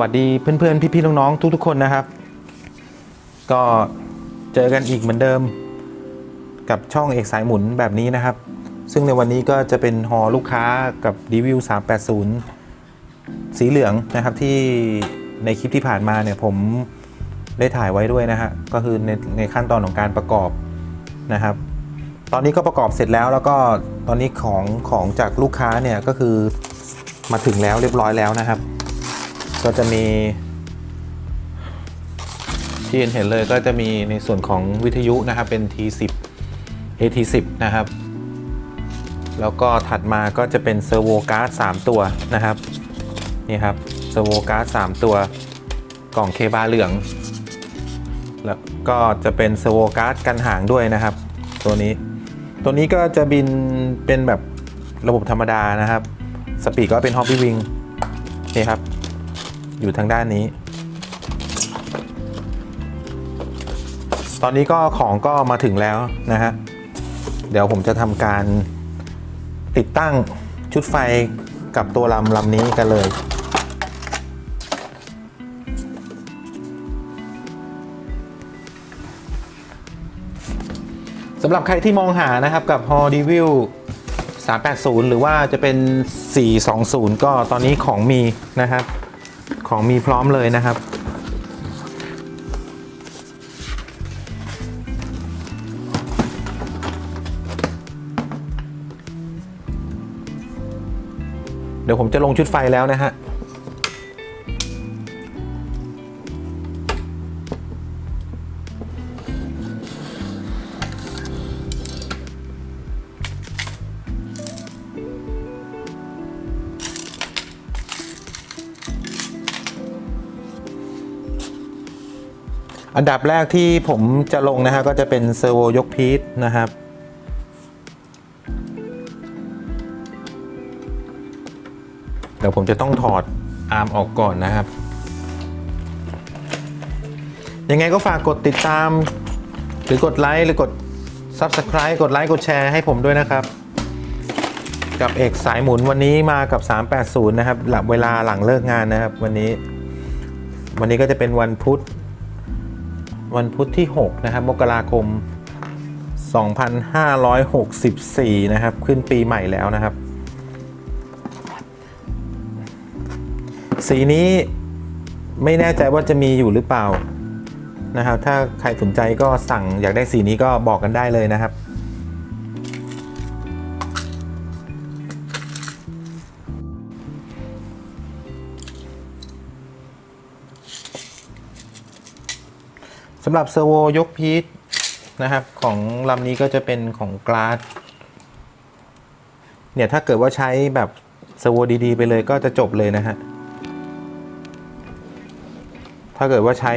วัสดีเพื่อนๆ พี่ๆ น้องๆ ทุกๆ คนนะครับ ก็เจอกันอีกเหมือนเดิม กับช่องเอกสายหมุนแบบนี้นะครับ ซึ่งในวันนี้ก็จะเป็นฮอลูกค้ากับรีวิว380 สีเหลืองนะครับที่ในคลิปที่ผ่านมาเนี่ยผมได้ถ่ายไว้ด้วยนะฮะก็คือในในขั้นตอนของการประกอบนะครับ ตอนนี้ก็ประกอบเสร็จแล้วแล้วก็ตอนนี้ของของจากลูกค้าเนี่ยก็คือมาถึงแล้วเรียบร้อยแล้วนะครับ ก็จะมีที่เห็นเลยก็จะมีในส่วนของวิทยุนะครับ เป็น T10 AT10 นะครับ แล้วก็ถัดมาก็จะเป็นเซอร์โวการ์ด3ตัวนะครับ นี่ครับเซอร์โวการ์ด3ตัว กล่องเคบาเหลือง แล้วก็จะเป็นเซอร์โวการ์ดกันหางด้วยนะครับ ตัวนี้ ตัวนี้ก็จะบินเป็นแบบระบบธรรมดานะครับ สปีดก็เป็นฮอปปี้วิงนี่ครับ อยู่ทางด้านนี้ ตอนนี้ก็ของก็มาถึงแล้วนะฮะ เดี๋ยวผมจะทำการติดตั้งชุดไฟกับตัวลำลำนี้กันเลยสำหรับใครที่มองหานะครับกับ h o d e v i l 380 หรือว่าจะเป็น 420 ก็ตอนนี้ของมีนะครับ ของมีพร้อมเลยนะครับ เดี๋ยวผมจะลงชุดไฟแล้วนะฮะ อันดับแรกที่ผมจะลงนะฮะก็จะเป็นเซอร์โวยกพีทนะครับเดี๋ยวผมจะต้องถอดอาร์มออกก่อนนะครับ ยังไงก็ฝากกดติดตาม หรือกดไลค์หรือกด Subscribe กดไลค์กดแชร์ให้ผมด้วยนะครับ กับเอกสายหมุนวันนี้มากับ 380 นะครับหลังเวลาหลังเลิกงานนะครับ วันนี้ วันนี้ก็จะเป็นวันพุธ วันพุธที่ 6 นะครับ มกราคม 2564 นะครับ ขึ้นปีใหม่แล้วนะครับ สีนี้ไม่แน่ใจว่าจะมีอยู่หรือเปล่านะครับ ถ้าใครสนใจก็สั่งอยากได้สีนี้ก็บอกกันได้เลยนะครับ สำหรับเซอร์โวยกพีทนะครับ ของลำนี้ก็จะเป็นของกราดเนี่ย ถ้าเกิดว่าใช้แบบเซอร์โวดีๆ ไปเลยก็จะจบเลยนะฮะ ถ้าเกิดว่าใช้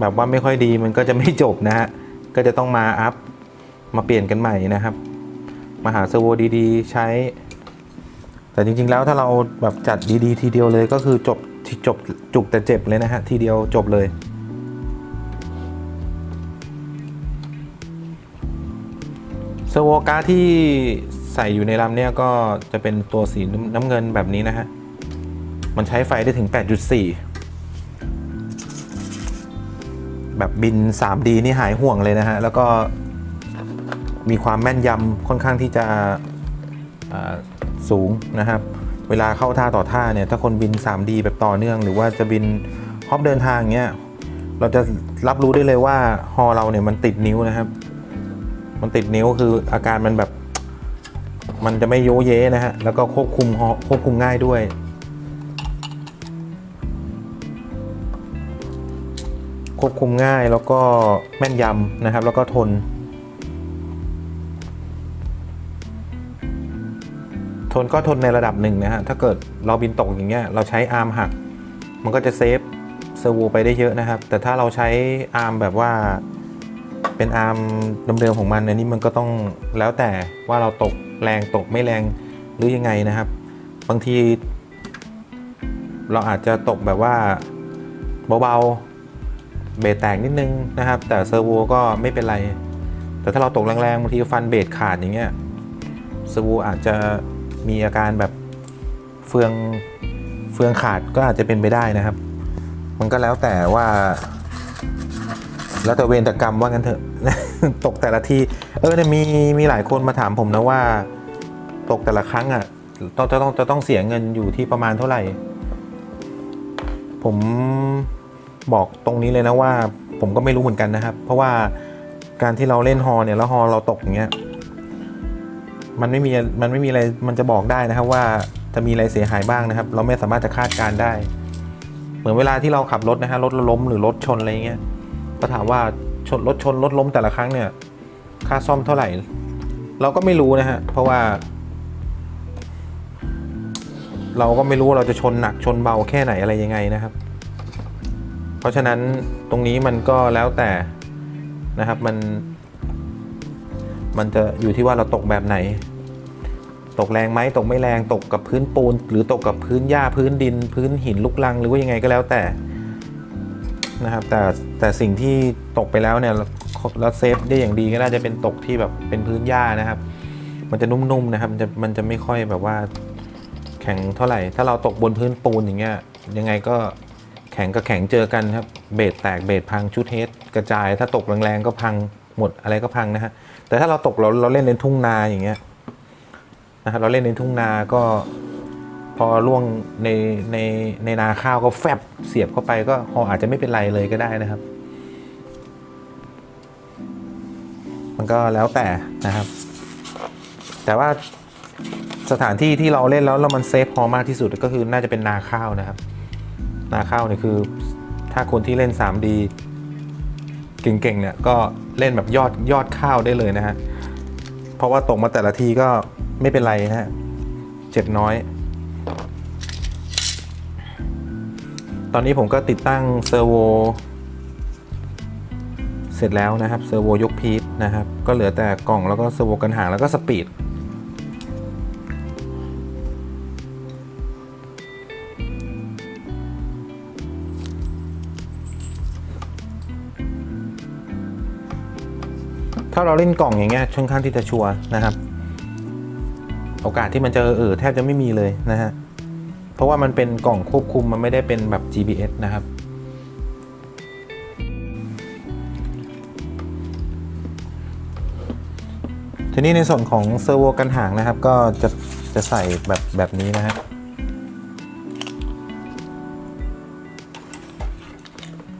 แบบว่าไม่ค่อยดีมันก็จะไม่จบนะฮะ ก็จะต้องมาอัพ มาเปลี่ยนกันใหม่นะครับ มาหาเซอร์โวดีๆ ใช้ แต่จริงๆแล้วถ้าเราแบบจัดดีๆ ทีเดียวเลยก็คือจบจบจุกแต่เจ็บเลยนะฮะ ทีเดียวจบเลย เซอร์โวการ์ดที่ใส่อยู่ในลำเนี่ยก็จะเป็นตัวสีน้ำเงินแบบนี้นะฮะ มันใช้ไฟได้ถึง 8.4 แบบบิน 3D นี่หายห่วงเลยนะฮะ แล้วก็มีความแม่นยำค่อนข้างที่จะสูงนะครับ เวลาเข้าท่าต่อท่าเนี่ย ถ้าคนบิน 3D แบบต่อเนื่อง หรือว่าจะบินฮอปเดินทางเงี้ย เราจะรับรู้ได้เลยว่าฮอเราเนี่ยมันติดนิ้วนะครับ มันติดนิ้วคืออาการมันแบบ มันจะไม่โยเยนะฮะ แล้วก็ควบคุมควบคุมง่ายด้วย ควบคุมง่ายแล้วก็แม่นยำนะครับ แล้วก็ทนทนก็ทนในระดับหนึ่งนะฮะ ถ้าเกิดเราบินตกอย่างเงี้ย เราใช้อาร์มหัก มันก็จะเซฟเซอร์โวไปได้เยอะนะครับ แต่ถ้าเราใช้อาร์มแบบว่า เป็นอาร์มเดิมๆของมันอันนี้มันก็ต้องแล้วแต่ว่าเราตกแรงตกไม่แรงหรือยังไงนะครับ บางที เราอาจจะตกแบบว่าเบาๆเบรแตกนิดนึงนะครับ แต่เซอร์โวก็ไม่เป็นไร แต่ถ้าเราตกแรงๆบางทีฟันเบรขาดอย่างเงี้ยเซอร์โวอาจจะมีอาการแบบเฟืองเฟืองขาดก็อาจจะเป็นไปได้นะครับ มันก็แล้วแต่ว่า แล้วแต่เวรแต่กรรมว่างั้นเถอะ ตกแต่ละทีเออเนี่ยมีมีหลายคนมาถามผมนะว่า ตกแต่ละครั้งอะต้องจะต้องจะต้องเสียเงินอยู่ที่ประมาณเท่าไหร่ ผมบอกตรงนี้เลยนะว่า ผมก็ไม่รู้เหมือนกันนะครับ เพราะว่าการที่เราเล่นฮอเนี่ยแล้วฮอเราตกอย่างเงี้ยมันไม่มีมันไม่มีอะไรมันจะบอกได้นะครับว่าจะมีอะไรเสียหายบ้างนะครับ เราไม่สามารถจะคาดการได้ เหมือนเวลาที่เราขับรถนะฮะรถล้มหรือรถชนอะไรเงี้ย ก็ถามว่าชนรถชนรถล้มแต่ละครั้งเนี่ย ค่าซ่อมเท่าไหร่ เราก็ไม่รู้นะฮะ เพราะว่า เราก็ไม่รู้ว่าเราจะชนหนักชนเบาแค่ไหนอะไรยังไงนะครับ เพราะฉะนั้นตรงนี้มันก็แล้วแต่นะครับมัน มันจะอยู่ที่ว่าเราตกแบบไหน ตกแรงไหมตกไม่แรงตกกับพื้นปูน หรือตกกับพื้นหญ้าพื้นดิน พื้นหินลูกลังหรือว่ายังไงก็แล้วแต่ นะครับแต่แต่สิ่งที่ตกไปแล้วเนี่ยแล้วเซฟได้อย่างดีก็น่าจะเป็นตกที่แบบเป็นพื้นหญ้านะครับ มันจะนุ่มๆนะครับมันจะมันจะไม่ค่อยแบบว่าแข็งเท่าไหร่ ถ้าเราตกบนพื้นปูนอย่างเงี้ยยังไงก็แข็งกับแข็งเจอกันครับเบรดแตกเบรดพังชุดเฮดกระจาย ถ้าตกแรงๆก็พังหมดอะไรก็พังนะฮะแต่ถ้าเราตกเราเราเล่นในทุ่งนาอย่างเงี้ยนะครับเราเล่นในทุ่งนาก็ พอล่วงในในในนาข้าวก็แฟบเสียบเข้าไปก็หออาจจะไม่เป็นไรเลยก็ได้นะครับ มันก็แล้วแต่นะครับ แต่ว่าสถานที่ที่เราเล่นแล้วแล้วมันเซฟพอมากที่สุดก็คือน่าจะเป็นนาข้าวนะครับ นาข้าวเนี่ยคือ ถ้าคนที่เล่น 3D เก่งๆเนี่ยก็เล่นแบบยอดยอดข้าวได้เลยนะฮะเพราะว่าตกมาแต่ละทีก็ไม่เป็นไรนะฮะเจ็บน้อย ตอนนี้ผมก็ติดตั้งเซอร์โวเสร็จแล้วนะครับเซอร์โวยกพีทนะครับ ก็เหลือแต่กล่องแล้วก็เซอร์โวกันหางแล้วก็สปีดถ้าเราเล่นกล่องอย่างเงี้ยค่อนข้างที่จะชัวร์นะครับ โอกาสที่มันจะเออแทบจะไม่มีเลยนะฮะ เพราะว่ามันเป็นกล่องควบคุมมันไม่ได้เป็นแบบ GPS นะครับ ทีนี้ในส่วนของเซอร์โวกันห่างนะครับ ก็จะจะใส่แบบแบบนี้นะฮะ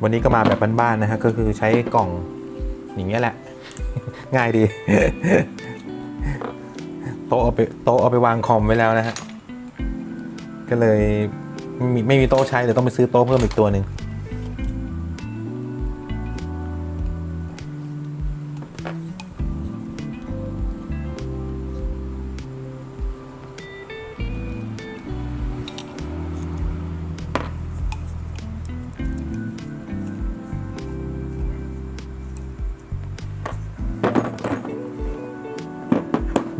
วันนี้ก็มาแบบบ้านๆนะฮะก็คือใช้กล่องอย่างเงี้ยแหละ ง่ายดี โต๊ะเอาไปโต๊ะเอาไปวางคอมไว้แล้วนะฮะ ก็เลยไม่มีไม่มีโต๊ะใช้เดี๋ยวต้องไปซื้อโต๊ะเพิ่มอีกตัวหนึ่ง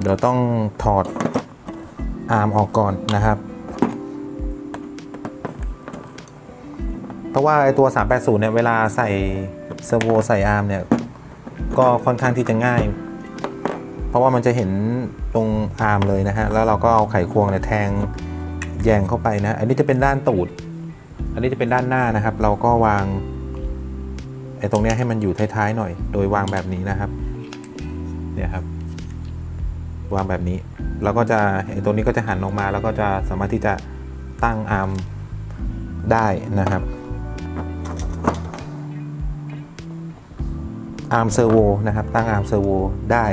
เดี๋ยวต้องถอดอาร์มออกก่อนนะครับ เพราะว่าไอตัว 380 เนี่ย เวลาใส่เซอร์โวใส่อาร์มเนี่ย ก็ค่อนข้างที่จะง่าย เพราะว่ามันจะเห็นตรงอาร์มเลยนะฮะ แล้วเราก็เอาไขควงเนี่ยแทงแยงเข้าไปนะ อันนี้จะเป็นด้านตูด อันนี้จะเป็นด้านหน้านะครับ เราก็วางไอ้ตรงเนี้ยให้มันอยู่ท้ายๆหน่อย โดยวางแบบนี้นะครับ เนี่ยครับ วางแบบนี้ แล้วก็จะไอ้ตัวนี้ก็จะหันออกมา แล้วก็จะสามารถที่จะตั้งอาร์มได้นะครับ อาร์มเซอร์โวนะครับ ตั้งอาร์มเซอร์โวได้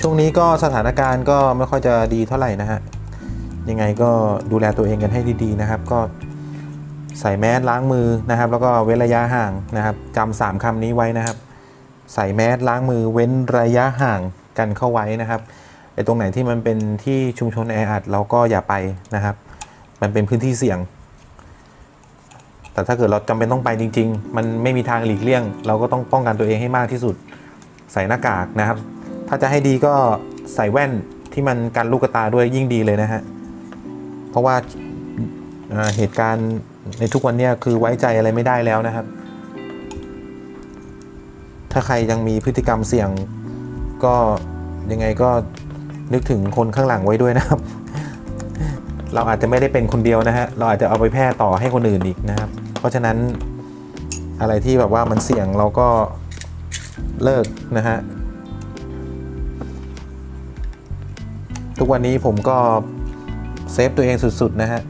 ช่วงนี้ก็สถานการณ์ก็ไม่ค่อยจะดีเท่าไหร่นะฮะ ยังไงก็ดูแลตัวเองกันให้ดีๆนะครับ ก็ใส่แมสล้างมือนะครับ แล้วก็เว้นระยะห่างนะครับจำสามคำนี้ไว้นะครับ ใส่แมสล้างมือเว้นระยะห่างกันเข้าไว้นะครับไอ้ตรงไหนที่มันเป็นที่ชุมชนแออัดเราก็อย่าไปนะครับ มันเป็นพื้นที่เสี่ยง แต่ถ้าเกิดเราจำเป็นต้องไปจริง ๆ มันไม่มีทางหลีกเลี่ยง เราก็ต้องป้องกันตัวเองให้มากที่สุด ใส่หน้ากากนะครับ ถ้าจะให้ดีก็ใส่แว่นที่มันกันลูกตาด้วยยิ่งดีเลยนะฮะ เพราะว่าเหตุการณ์ในทุกวันนี้คือไว้ใจอะไรไม่ได้แล้วนะครับ ถ้าใครยังมีพฤติกรรมเสี่ยงก็ยังไงก็นึกถึงคนข้างหลังไว้ด้วยนะครับ เราอาจจะไม่ได้เป็นคนเดียวนะฮะ เราอาจจะเอาไปแพร่ต่อให้คนอื่นอีกนะครับ เพราะฉะนั้นอะไรที่แบบว่ามันเสี่ยงเราก็เลิกนะฮะ ทุกวันนี้ผมก็เซฟตัวเองสุดๆนะฮะ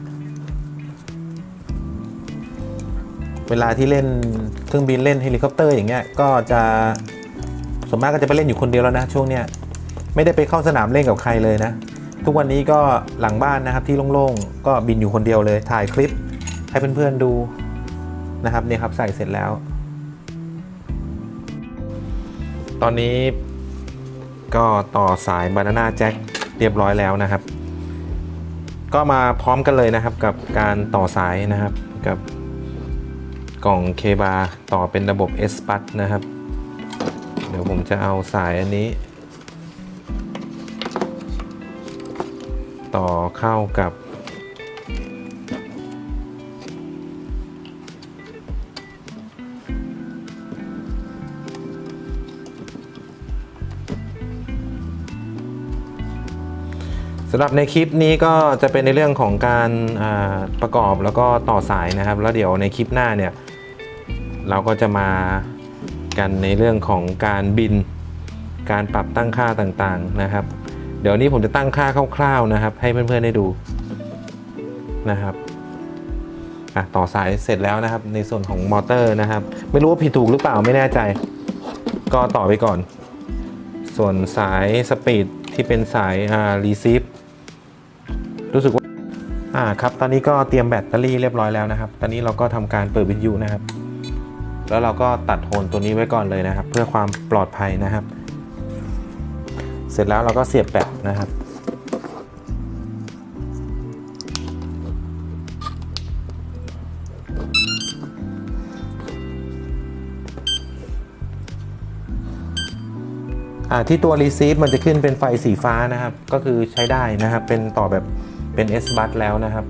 เวลาที่เล่นเครื่องบินเล่นเฮลิคอปเตอร์อย่างเงี้ยก็จะส่วนมากก็จะไปเล่นอยู่คนเดียวแล้วนะช่วงเนี้ยไม่ได้ไปเข้าสนามเล่นกับใครเลยนะ ทุกวันนี้ก็หลังบ้านนะครับที่โล่งๆ ก็บินอยู่คนเดียวเลยถ่ายคลิปให้เพื่อนๆดูนะครับเนี่ยครับใส่เสร็จแล้ว ตอนนี้ก็ต่อสายบานาน่าแจ็คเรียบร้อยแล้วนะครับ ก็มาพร้อมกันเลยนะครับกับการต่อสายนะครับกับกล่องเคบาต่อเป็นระบบ S p u t นะครับ เดี๋ยวผมจะเอาสายอันนี้ ต่อเข้ากับ สำหรับในคลิปนี้ก็จะเป็นในเรื่องของการาประกอบแล้วก็ต่อสายนะครับ แล้วเดี๋ยวในคลิปหน้าเนี่ย เราก็จะมากันในเรื่องของการบินการปรับตั้งค่าต่างๆนะครับ เดี๋ยวนี้ผมจะตั้งค่าคร่าวๆนะครับ ให้เพื่อนๆได้ดูนะครับอะต่อสายเสร็จแล้วนะครับ ในส่วนของมอเตอร์นะครับ ไม่รู้ว่าผิดถูกหรือเปล่าไม่แน่ใจ ก็ต่อไปก่อน ส่วนสายสปีดที่เป็นสายอ่ารีซีฟรู้สึกว่าอ่าครับตอนนี้ก็เตรียมแบตเตอรี่เรียบร้อยแล้วนะครับ ตอนนี้เราก็ทำการเปิดวิทยุนะครับ แล้วเราก็ตัดโฮนตัวนี้ไว้ก่อนเลยนะครับ เพื่อความปลอดภัยนะครับ เสร็จแล้วเราก็เสียบแบตนะครับที่ตัว receive มันจะขึ้นเป็นไฟสีฟ้านะครับ ก็คือใช้ได้นะครับ เป็นต่อแบบเป็น S bus แล้วนะครับ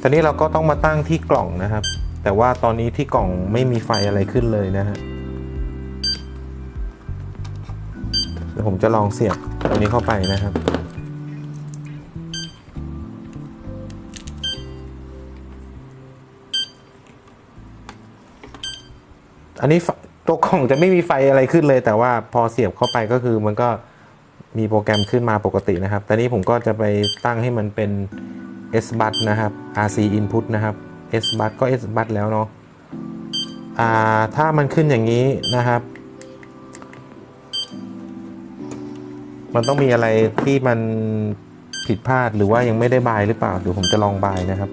ตอนนี้เราก็ต้องมาตั้งที่กล่องนะครับ แต่ว่าตอนนี้ที่กล่องไม่มีไฟอะไรขึ้นเลยนะฮะ เดี๋ยวผมจะลองเสียบตรงนี้เข้าไปนะครับ อันนี้ตัวกล่องจะไม่มีไฟอะไรขึ้นเลย แต่ว่าพอเสียบเข้าไปก็คือมันก็มีโปรแกรมขึ้นมาปกตินะครับ แต่นี้ผมก็จะไปตั้งให้มันเป็น S bus นะครับ RC input นะครับ S bus ก็ S bus แล้วเนาะอ่าถ้ามันขึ้นอย่างนี้นะครับ มันต้องมีอะไรที่มันผิดพลาดหรือว่ายังไม่ได้บายหรือเปล่าเดี๋ยวผมจะลองบายนะครับ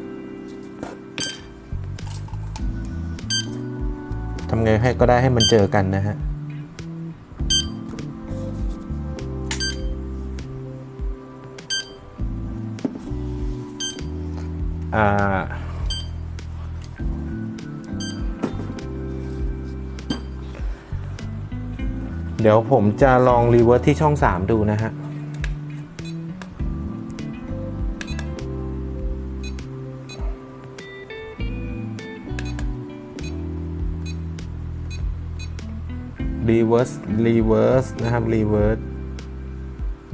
ทำไงให้ก็ได้ให้มันเจอกันนะฮะอ่า เดี๋ยวผมจะลองรีเวิร์สที่ช่อง 3 ดูนะฮะ reverse reverse นะครับ reverse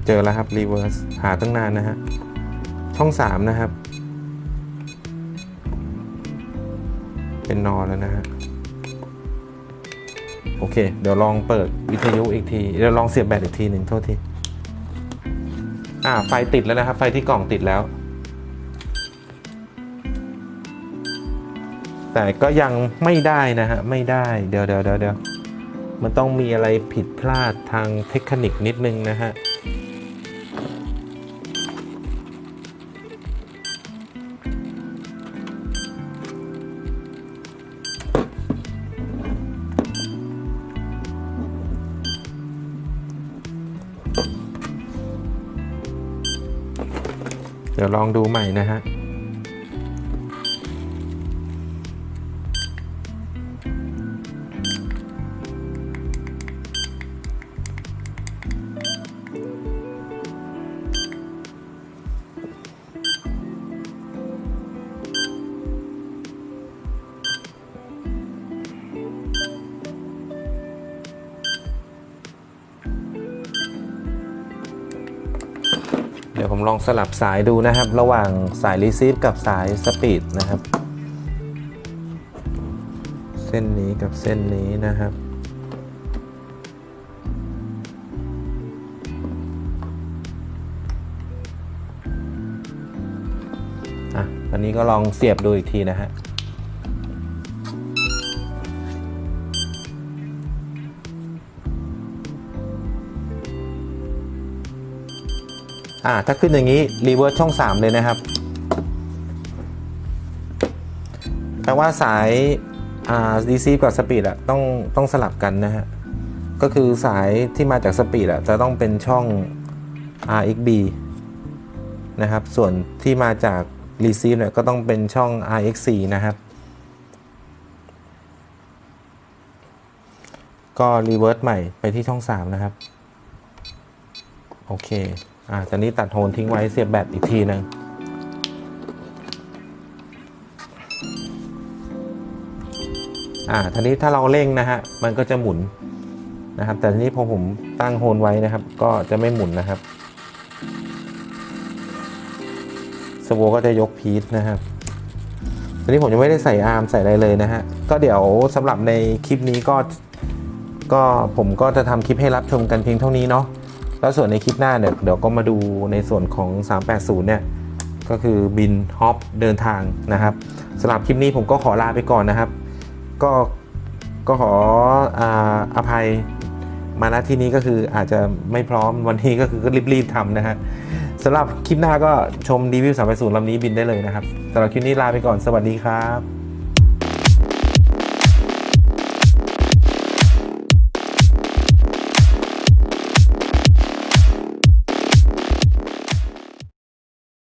เจอแล้วครับ reverse หาตั้งนานนะฮะ ช่อง 3 นะครับ เป็นนอนแล้วนะฮะ โอเค เดี๋ยวลองเปิดวิทยุอีกที เดี๋ยวลองเสียบแบตอีกทีหนึ่งโทษที อ่า ไฟติดแล้วนะครับ ไฟที่กล่องติดแล้ว แต่ก็ยังไม่ได้นะฮะ ไม่ได้ เดี๋ยวเดี๋ยวเดี๋ยวเดี๋ยวมันต้องมีอะไรผิดพลาดทางเทคนิคนิดนึงนะฮะ เดี๋ยวลองดูใหม่นะฮะ ผมลองสลับสายดูนะครับ ระหว่างสายรีซีฟกับสายสปีดนะครับ เส้นนี้กับเส้นนี้นะครับอะอันนี้ก็ลองเสียบดูอีกทีนะฮะ อ่าถ้าขึ้นอย่างนี้รีเวิร์สช่อง 3 เลยนะครับแปลว่าสายอ่า receive กับ speed อะต้องต้องสลับกันนะฮะก็คือสายที่มาจาก speed อะจะต้องเป็นช่อง RXB นะครับ ส่วนที่มาจาก receive เนี่ยก็ต้องเป็นช่อง RX4 นะครับ ก็ reverse ใหม่ไปที่ช่อง 3 นะครับ โอเค อ่าตอนนี้ตัดโทนทิ้งไว้เสียบแบตอีกทีหนึ่งอ่าทีนี้ถ้าเราเร่งนะฮะ มันก็จะหมุนนะครับ แต่ทีนี้พอผมตั้งโฮนไว้นะครับ ก็จะไม่หมุนนะครับสโวก็จะยกพีทนะครับทีนี้ผมยังไม่ได้ใส่อาร์มใส่อะไรเลยนะฮะ ก็เดี๋ยวสำหรับในคลิปนี้ก็ ก็ผมก็จะทำคลิปให้รับชมกันเพียงเท่านี้เนาะ แล้วส่วนในคลิปหน้าเดี๋ยเดี๋ยวก็มาดูในส่วนของ 380 เนี่ย ก็คือบินฮอปเดินทางนะครับสำหรับคลิปนี้ผมก็ขอลาไปก่อนนะครับ ก็ก็ขอออภัยมาณที่นี้ก็คืออาจจะไม่พร้อมวันนี้ก็คือก็รีบๆทำนะฮะสำหรับคลิปหน้าก็ชมรีวิว380ลำนี้บินได้เลยนะครับสำหรับคลิปนี้ลาไปก่อนสวัสดีครับ